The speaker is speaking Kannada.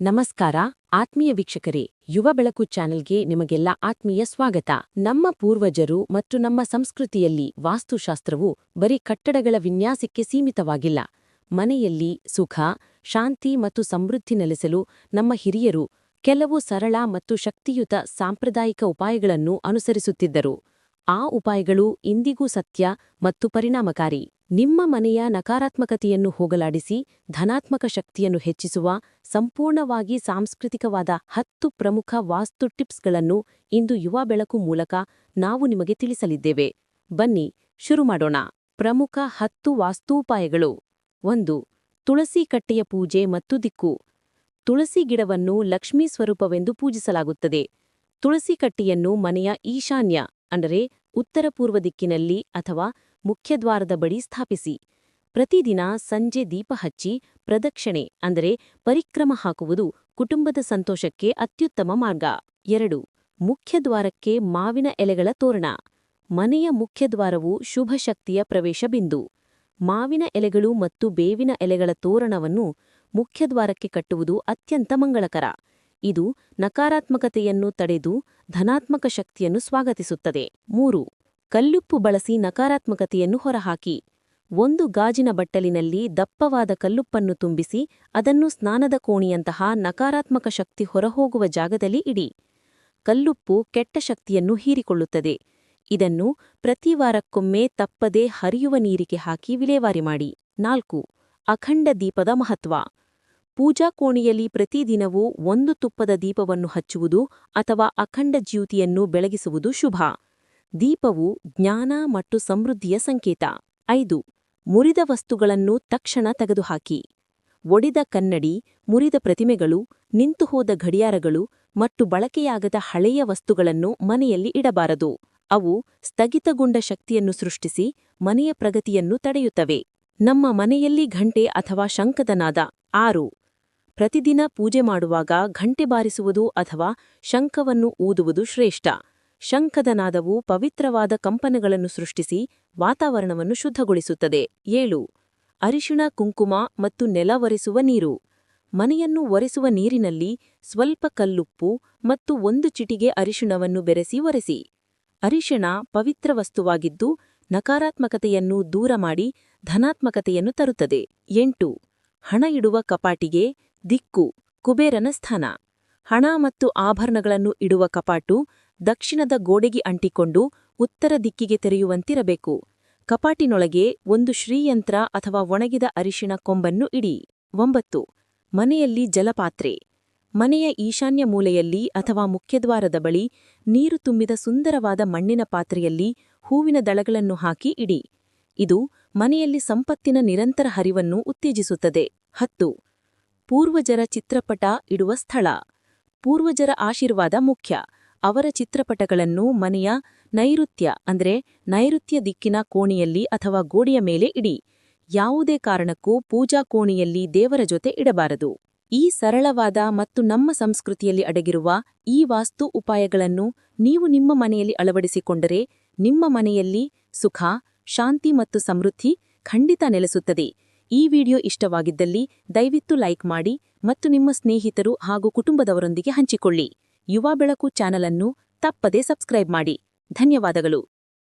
ನಮಸ್ಕಾರ, ಆತ್ಮೀಯ ವೀಕ್ಷಕರೇ, ಯುವ ಬೆಳಕು ಚಾನೆಲ್ಗೆ ನಿಮಗೆಲ್ಲ ಆತ್ಮೀಯ ಸ್ವಾಗತ. ನಮ್ಮ ಪೂರ್ವಜರು ಮತ್ತು ನಮ್ಮ ಸಂಸ್ಕೃತಿಯಲ್ಲಿ ವಾಸ್ತುಶಾಸ್ತ್ರವು ಬರೀ ಕಟ್ಟಡಗಳ ವಿನ್ಯಾಸಕ್ಕೆ ಸೀಮಿತವಾಗಿಲ್ಲ. ಮನೆಯಲ್ಲಿ ಸುಖ, ಶಾಂತಿ ಮತ್ತು ಸಮೃದ್ಧಿ ನೆಲೆಸಲು ನಮ್ಮ ಹಿರಿಯರು ಕೆಲವು ಸರಳ ಮತ್ತು ಶಕ್ತಿಯುತ ಸಾಂಪ್ರದಾಯಿಕ ಉಪಾಯಗಳನ್ನು ಅನುಸರಿಸುತ್ತಿದ್ದರು. ಆ ಉಪಾಯಗಳು ಇಂದಿಗೂ ಸತ್ಯ ಮತ್ತು ಪರಿಣಾಮಕಾರಿ. ನಿಮ್ಮ ಮನೆಯ ನಕಾರಾತ್ಮಕತೆಯನ್ನು ಹೋಗಲಾಡಿಸಿ, ಧನಾತ್ಮಕ ಶಕ್ತಿಯನ್ನು ಹೆಚ್ಚಿಸುವ, ಸಂಪೂರ್ಣವಾಗಿ ಸಾಂಸ್ಕೃತಿಕವಾದ ಹತ್ತು ಪ್ರಮುಖ ವಾಸ್ತು ಟಿಪ್ಸ್ಗಳನ್ನು ಇಂದು ಯುವ ಬೆಳಕು ಮೂಲಕ ನಾವು ನಿಮಗೆ ತಿಳಿಸಲಿದ್ದೇವೆ. ಬನ್ನಿ, ಶುರು ಮಾಡೋಣ. ಪ್ರಮುಖ ಹತ್ತು ವಾಸ್ತೂಪಾಯಗಳು. ಒಂದು, ತುಳಸಿ ಕಟ್ಟೆಯ ಪೂಜೆ ಮತ್ತು ದಿಕ್ಕು. ತುಳಸಿ ಗಿಡವನ್ನು ಲಕ್ಷ್ಮೀ ಸ್ವರೂಪವೆಂದು ಪೂಜಿಸಲಾಗುತ್ತದೆ. ತುಳಸಿ ಕಟ್ಟೆಯನ್ನು ಮನೆಯ ಈಶಾನ್ಯ, ಅಂದರೆ ಉತ್ತರ ಪೂರ್ವ ದಿಕ್ಕಿನಲ್ಲಿ ಅಥವಾ ಮುಖ್ಯದ್ವಾರದ ಬಳಿ ಸ್ಥಾಪಿಸಿ. ಪ್ರತಿದಿನ ಸಂಜೆ ದೀಪ ಹಚ್ಚಿ ಪ್ರದಕ್ಷಿಣೆ, ಅಂದರೆ ಪರಿಕ್ರಮ ಹಾಕುವುದು ಕುಟುಂಬದ ಸಂತೋಷಕ್ಕೆ ಅತ್ಯುತ್ತಮ ಮಾರ್ಗ. ಎರಡು. ಮುಖ್ಯದ್ವಾರಕ್ಕೆ ಮಾವಿನ ಎಲೆಗಳ ತೋರಣ. ಮನೆಯ ಮುಖ್ಯದ್ವಾರವು ಶುಭ ಶಕ್ತಿಯ ಪ್ರವೇಶ ಬಿಂದು. ಮಾವಿನ ಎಲೆಗಳು ಮತ್ತು ಬೇವಿನ ಎಲೆಗಳ ತೋರಣವನ್ನು ಮುಖ್ಯದ್ವಾರಕ್ಕೆ ಕಟ್ಟುವುದು ಅತ್ಯಂತ ಮಂಗಳಕರ. ಇದು ನಕಾರಾತ್ಮಕತೆಯನ್ನು ತಡೆದು ಧನಾತ್ಮಕ ಶಕ್ತಿಯನ್ನು ಸ್ವಾಗತಿಸುತ್ತದೆ. ಮೂರು. ಕಲ್ಲುಪ್ಪು ಬಳಸಿ ನಕಾರಾತ್ಮಕತೆಯನ್ನು ಹೊರಹಾಕಿ. ಒಂದು ಗಾಜಿನ ಬಟ್ಟಲಿನಲ್ಲಿ ದಪ್ಪವಾದ ಕಲ್ಲುಪ್ಪನ್ನು ತುಂಬಿಸಿ ಅದನ್ನು ಸ್ನಾನದ ಕೋಣಿಯಂತಹ ನಕಾರಾತ್ಮಕ ಶಕ್ತಿ ಹೊರಹೋಗುವ ಜಾಗದಲ್ಲಿ ಇಡಿ. ಕಲ್ಲುಪ್ಪು ಕೆಟ್ಟ ಶಕ್ತಿಯನ್ನು ಹೀರಿಕೊಳ್ಳುತ್ತದೆ. ಇದನ್ನು ಪ್ರತಿ ವಾರಕ್ಕೊಮ್ಮೆ ತಪ್ಪದೆ ಹರಿಯುವ ನೀರಿಗೆ ಹಾಕಿ ವಿಲೇವಾರಿ ಮಾಡಿ. ನಾಲ್ಕು, ಅಖಂಡ ದೀಪದ ಮಹತ್ವ. ಪೂಜಾ ಕೋಣೆಯಲ್ಲಿ ಪ್ರತಿದಿನವೂ ಒಂದು ತುಪ್ಪದ ದೀಪವನ್ನು ಹಚ್ಚುವುದು ಅಥವಾ ಅಖಂಡ ಜ್ಯೋತಿಯನ್ನು ಬೆಳಗಿಸುವುದು ಶುಭ. ದೀಪವು ಜ್ಞಾನ ಮತ್ತು ಸಮೃದ್ಧಿಯ ಸಂಕೇತ. ಐದು, ಮುರಿದ ವಸ್ತುಗಳನ್ನು ತಕ್ಷಣ ತೆಗೆದುಹಾಕಿ. ಒಡೆದ ಕನ್ನಡಿ, ಮುರಿದ ಪ್ರತಿಮೆಗಳು ನಿಂತುಹೋದ ಗಡಿಯಾರಗಳು ಮತ್ತು ಬಳಕೆಯಾಗದ ಹಳೆಯ ವಸ್ತುಗಳನ್ನು ಮನೆಯಲ್ಲಿ ಇಡಬಾರದು. ಅವು ಸ್ಥಗಿತಗೊಂಡ ಶಕ್ತಿಯನ್ನು ಸೃಷ್ಟಿಸಿ ಮನೆಯ ಪ್ರಗತಿಯನ್ನು ತಡೆಯುತ್ತವೆ. ನಮ್ಮ ಮನೆಯಲ್ಲಿ ಘಂಟೆ ಅಥವಾ ಶಂಕದನಾದ ಆರು, ಪ್ರತಿದಿನ ಪೂಜೆ ಮಾಡುವಾಗ ಘಂಟೆ ಬಾರಿಸುವುದು ಅಥವಾ ಶಂಖವನ್ನು ಊದುವುದು ಶ್ರೇಷ್ಠ. ಶಂಖದ ನಾದವು ಪವಿತ್ರವಾದ ಕಂಪನಗಳನ್ನು ಸೃಷ್ಟಿಸಿ ವಾತಾವರಣವನ್ನು ಶುದ್ಧಗೊಳಿಸುತ್ತದೆ. ಏಳು. ಅರಿಶಿಣ, ಕುಂಕುಮ ಮತ್ತು ನೆಲ ಒರೆಸುವ ನೀರು. ಮನೆಯನ್ನು ಒರೆಸುವ ನೀರಿನಲ್ಲಿ ಸ್ವಲ್ಪ ಕಲ್ಲುಪ್ಪು ಮತ್ತು ಒಂದು ಚಿಟಿಗೆ ಅರಿಶಿಣವನ್ನು ಬೆರೆಸಿ ಒರೆಸಿ. ಅರಿಶಿಣ ಪವಿತ್ರ ವಸ್ತುವಾಗಿದ್ದು ನಕಾರಾತ್ಮಕತೆಯನ್ನು ದೂರ ಮಾಡಿ ಧನಾತ್ಮಕತೆಯನ್ನು ತರುತ್ತದೆ. ಎಂಟು. ಹಣ ಇಡುವ ಕಪಾಟಿಗೆ ದಿಕ್ಕು, ಕುಬೇರನ ಸ್ಥಾನ. ಹಣ ಮತ್ತು ಆಭರಣಗಳನ್ನು ಇಡುವ ಕಪಾಟು ದಕ್ಷಿಣದ ಗೋಡೆಗೆ ಅಂಟಿಕೊಂಡು ಉತ್ತರ ದಿಕ್ಕಿಗೆ ತೆರೆಯುವಂತಿರಬೇಕು. ಕಪಾಟಿನೊಳಗೆ ಒಂದು ಶ್ರೀಯಂತ್ರ ಅಥವಾ ಒಣಗಿದ ಅರಿಶಿಣ ಕೊಂಬನ್ನು ಇಡಿ. ಒಂಬತ್ತು. ಮನೆಯಲ್ಲಿ ಜಲಪಾತ್ರೆ. ಮನೆಯ ಈಶಾನ್ಯ ಮೂಲೆಯಲ್ಲಿ ಅಥವಾ ಮುಖ್ಯದ್ವಾರದ ಬಳಿ ನೀರು ತುಂಬಿದ ಸುಂದರವಾದ ಮಣ್ಣಿನ ಪಾತ್ರೆಯಲ್ಲಿ ಹೂವಿನ ದಳಗಳನ್ನು ಹಾಕಿ ಇಡಿ. ಇದು ಮನೆಯಲ್ಲಿ ಸಂಪತ್ತಿನ ನಿರಂತರ ಹರಿವನ್ನು ಉತ್ತೇಜಿಸುತ್ತದೆ. ಹತ್ತು. ಪೂರ್ವಜರ ಚಿತ್ರಪಟ ಇಡುವ ಸ್ಥಳ. ಪೂರ್ವಜರ ಆಶೀರ್ವಾದ ಮುಖ್ಯ. ಅವರ ಚಿತ್ರಪಟಗಳನ್ನು ಮನೆಯ ನೈಋತ್ಯ, ಅಂದ್ರೆ ನೈಋತ್ಯ ದಿಕ್ಕಿನ ಕೋಣೆಯಲ್ಲಿ ಅಥವಾ ಗೋಡೆಯ ಮೇಲೆ ಇಡಿ. ಯಾವುದೇ ಕಾರಣಕ್ಕೂ ಪೂಜಾ ಕೋಣೆಯಲ್ಲಿ ದೇವರ ಜೊತೆ ಇಡಬಾರದು. ಈ ಸರಳವಾದ ಮತ್ತು ನಮ್ಮ ಸಂಸ್ಕೃತಿಯಲ್ಲಿ ಅಡಗಿರುವ ಈ ವಾಸ್ತು ಉಪಾಯಗಳನ್ನು ನೀವು ನಿಮ್ಮ ಮನೆಯಲ್ಲಿ ಅಳವಡಿಸಿಕೊಂಡರೆ ನಿಮ್ಮ ಮನೆಯಲ್ಲಿ ಸುಖ, ಶಾಂತಿ ಮತ್ತು ಸಮೃದ್ಧಿ ಖಂಡಿತ ನೆಲೆಸುತ್ತದೆ. ಈ ವಿಡಿಯೋ ಇಷ್ಟವಾಗಿದ್ದಲ್ಲಿ ದಯವಿಟ್ಟು ಲೈಕ್ ಮಾಡಿ ಮತ್ತು ನಿಮ್ಮ ಸ್ನೇಹಿತರು ಹಾಗೂ ಕುಟುಂಬದವರೊಂದಿಗೆ ಹಂಚಿಕೊಳ್ಳಿ. ಯುವ ಬೆಳಕು ಚಾನಲ್ ಅನ್ನು ತಪ್ಪದೇ ಸಬ್ಸ್ಕ್ರೈಬ್ ಮಾಡಿ. ಧನ್ಯವಾದಗಳು.